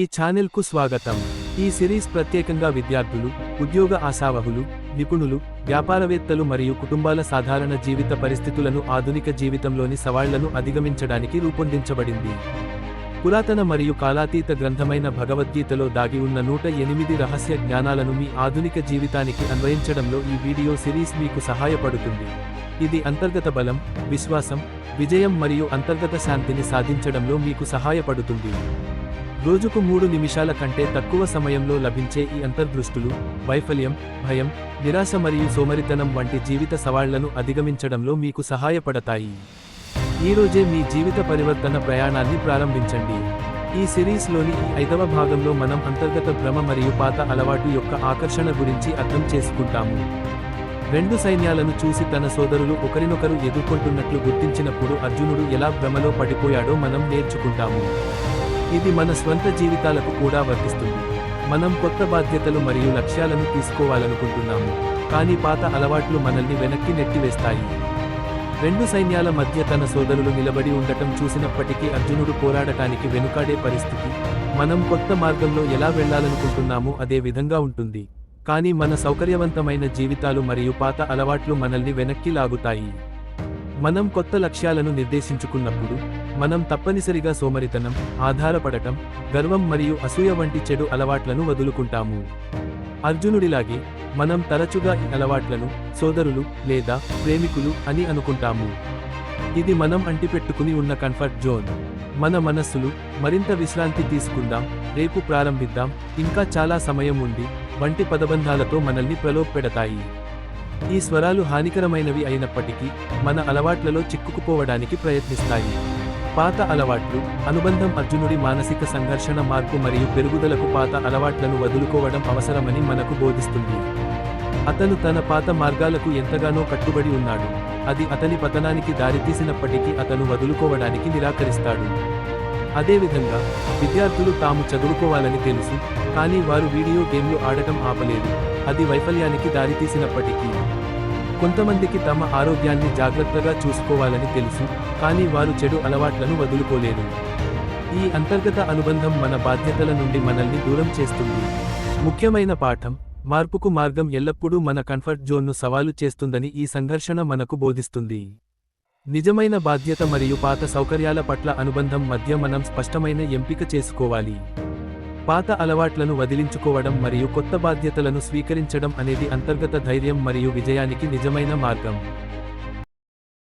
ఈ ఛానెల్కు స్వాగతం. ఈ సిరీస్ ప్రత్యేకంగా విద్యార్థులు ఉద్యోగ ఆశావహులు నిపుణులు వ్యాపారవేత్తలు మరియు కుటుంబాల సాధారణ జీవిత పరిస్థితులను ఆధునిక జీవితంలోని సవాళ్ళను అధిగమించడానికి రూపొందించబడింది. పురాతన మరియు కాలాతీత గ్రంథమైన భగవద్గీతలో దాగి ఉన్న నూట ఎనిమిది రహస్య జ్ఞానాలను మీ ఆధునిక జీవితానికి అన్వయించడంలో ఈ వీడియో సిరీస్ మీకు సహాయపడుతుంది. ఇది అంతర్గత బలం విశ్వాసం విజయం మరియు అంతర్గత శాంతిని సాధించడంలో మీకు సహాయపడుతుంది. రోజుకు మూడు నిమిషాల కంటే తక్కువ సమయంలో లభించే ఈ అంతర్దృష్టులు వైఫల్యం భయం నిరాశ మరియు సోమరితనం వంటి జీవిత సవాళ్ళను అధిగమించడంలో మీకు సహాయపడతాయి. ఈ రోజే మీ జీవిత పరివర్తన ప్రయాణాన్ని ప్రారంభించండి. ఈ సిరీస్లోని ఈ ఐదవ భాగంలో మనం అంతర్గత భ్రమ మరియు పాత అలవాటు యొక్క ఆకర్షణ గురించి అర్థం చేసుకుంటాము. రెండు సైన్యాలను చూసి తన సోదరులు ఒకరినొకరు ఎదుర్కొంటున్నట్లు గుర్తించినప్పుడు అర్జునుడు ఎలా భ్రమలో పడిపోయాడో మనం నేర్చుకుంటాము. ఇది మన స్వంత జీవితాలకు కూడా వర్తిస్తుంది. మనం కొత్త బాధ్యతలు మరియు లక్ష్యాలను తీసుకోవాలనుకుంటున్నాము. కానీ పాత అలవాట్లు మనల్ని వెనక్కి నెట్టివేస్తాయి. రెండు సైన్యాల మధ్య తన సోదరులు నిలబడి ఉండటం చూసినప్పటికీ అర్జునుడు పోరాడటానికి వెనుకాడే పరిస్థితి మనం కొత్త మార్గంలో ఎలా వెళ్ళాలనుకుంటున్నామో అదే విధంగా ఉంటుంది. కానీ మన సౌకర్యవంతమైన జీవితాలు మరియు పాత అలవాట్లు మనల్ని వెనక్కి లాగుతాయి. మనం కొత్త లక్ష్యాలను నిర్దేశించుకున్నప్పుడు మనం తప్పనిసరిగా సోమరితనం ఆధారపడటం గర్వం మరియు అసూయ వంటి చెడు అలవాట్లను వదులుకుంటాము. అర్జునుడిలాగే మనం తరచుగా ఈ అలవాట్లను సోదరులు లేదా ప్రేమికులు అని అనుకుంటాము. ఇది మనం అంటిపెట్టుకుని ఉన్న కంఫర్ట్ జోన్. మన మనస్సులు మరింత విశ్రాంతి తీసుకుందాం రేపు ప్రారంభిద్దాం ఇంకా చాలా సమయం ఉంది వంటి పదబంధాలతో మనల్ని ప్రలోభపెడతాయి. ఈ స్వరాలు హానికరమైనవి అయినప్పటికీ మన అలవాట్లలో చిక్కుకుపోవడానికి ప్రయత్నిస్తాయి. పాత అలవాట్లు అనుబంధం అర్జునుడి మానసిక సంఘర్షణ మార్పు మరియు పెరుగుదలకు పాత అలవాట్లను వదులుకోవడం అవసరమని మనకు బోధిస్తుంది. అతను తన పాత మార్గాలకు ఎంతగానో కట్టుబడి ఉన్నాడు. అది అతని పతనానికి దారితీసినప్పటికీ అతను వదులుకోవడానికి నిరాకరిస్తాడు. అదేవిధంగా విద్యార్థులు తాము చదువుకోవాలని తెలుసు కానీ వారు వీడియో గేమ్లు ఆడటం ఆపలేదు. అది వైఫల్యానికి దారితీసినప్పటికీ. కొంతమందికి తమ ఆరోగ్యాన్ని జాగ్రత్తగా చూసుకోవాలని తెలుసు కానీ వారు చెడు అలవాట్లను వదులుకోలేదు. ఈ అంతర్గత అనుబంధం మన బాధ్యతల నుండి మనల్ని దూరం చేస్తుంది. ముఖ్యమైన పాఠం మార్పుకు మార్గం ఎల్లప్పుడూ మన కంఫర్ట్ జోన్ను సవాలు చేస్తుందని ఈ సంఘర్షణ మనకు బోధిస్తుంది. నిజమైన బాధ్యత మరియు పాత సౌకర్యాల పట్ల అనుబంధం మధ్య మనం స్పష్టమైన ఎంపిక చేసుకోవాలి. పాత అలవాట్లను వదిలించుకోవడం మరియు కొత్త బాధ్యతలను స్వీకరించడం అనేది అంతర్గత ధైర్యం మరియు విజయానికి నిజమైన మార్గం.